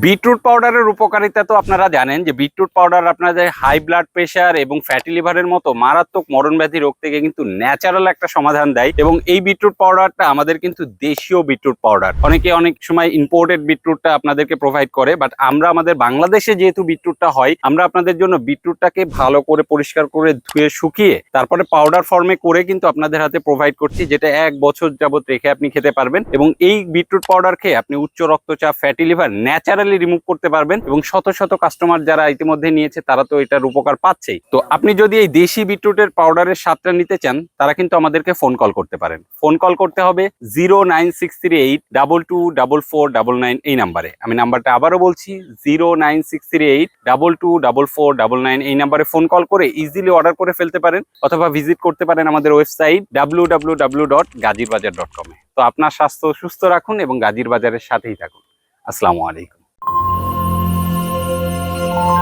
Beetroot পাউডারের উপকারিতা তো আপনারা জানেন যে বিটরুট পাউডার আপনাদের হাই ব্লাড প্রেশার এবং ফ্যাটি লিভারের মতো মারাত্মক মরণ ব্যাধি রোগ থেকে কিন্তু ন্যাচারাল একটা সমাধান দেয় এবং এই বিটরুট পাউডারটা আমাদের কিন্তু দেশীয় বিটরুট পাউডার। অনেকে অনেক সময় ইম্পোর্টেড বিটরুটটা আপনাদেরকে প্রোভাইড করে বাট আমরা আমাদের বাংলাদেশে যেহেতু বিটরুটটা হয়, আমরা আপনাদের জন্য বিটরুটটাকে ভালো করে পরিষ্কার করে ধুয়ে শুকিয়ে তারপরে পাউডার ফর্মে করে কিন্তু আপনাদের হাতে প্রোভাইড করছি, যেটা এক বছর যাবত রেখে আপনি খেতে পারবেন এবং এই বিটরুট পাউডার খেয়ে আপনি উচ্চ রক্তচাপ, ফ্যাটি লিভার, ন্যাচারালি রিমুভ করতে পারবেন এবং শত শত কাস্টমার যারা ইতিমধ্যে নিয়েছে, তারা তো এটার উপকার পাচ্ছেই। তো আপনি যদি এই দেশি বিটরুটের পাউডারের স্বাদটা নিতে চান, তারা কিন্তু আমাদেরকে ফোন কল করতে পারেন। ফোন কল করতে হবে জিরো ডাবল ডাবল ডাবল এই নাম্বারে আমি নাম্বারটা আবারও বলছি zero nine six three eight double two double four double nine এই নাম্বারে ফোন কল করে ইজিলি অর্ডার করে ফেলতে পারেন, অথবা ভিজিট করতে পারেন আমাদের website W W W dot dot তো আপনার স্বাস্থ্য সুস্থ রাখুন এবং গাজীর বাজারের সাথেই থাকুন। আসসালামু আলাইকুম। Thank you.